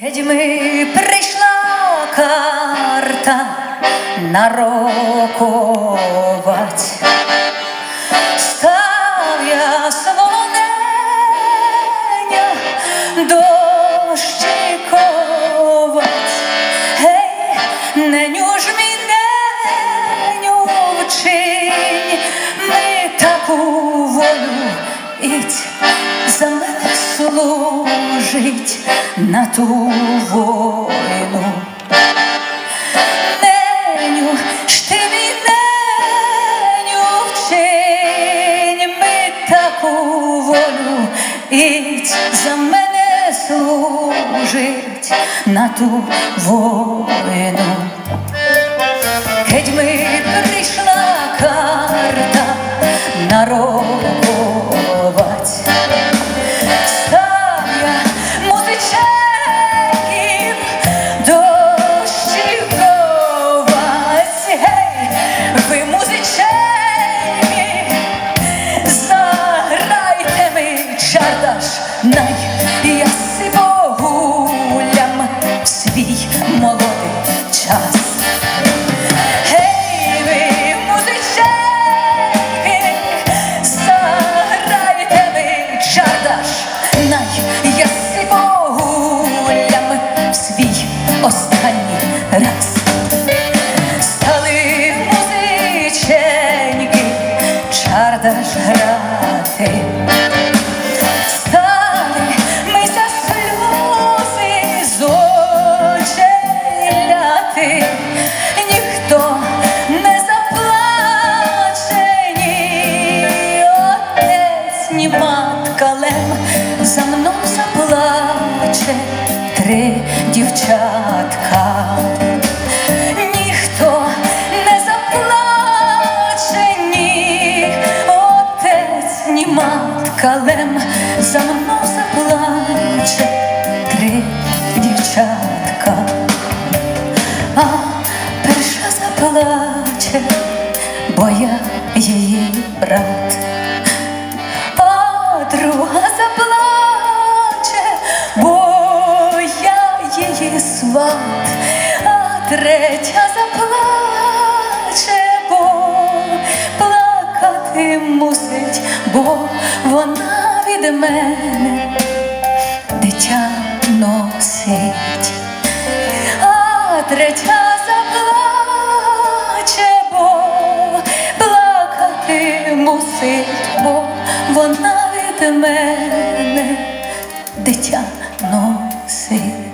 Кедьми прийшла карта нарокувати. Став я солоненя дощиковать. Гей, неню ж мій вчинь ми таку волю іть за мене служить на ту войну. Неню, ж ти ми таку волю за мене служить на ту войну. Геть ми заплаче три дівчатка. Ніхто не заплаче, ні отець, ні матка за мною заплаче три дівчатка. А перша заплаче, бо я її брат, а друга заплаче, бо вона від мене дитя носить а третя заплаче, бо плакати мусить, бо вона від мене дитя носить.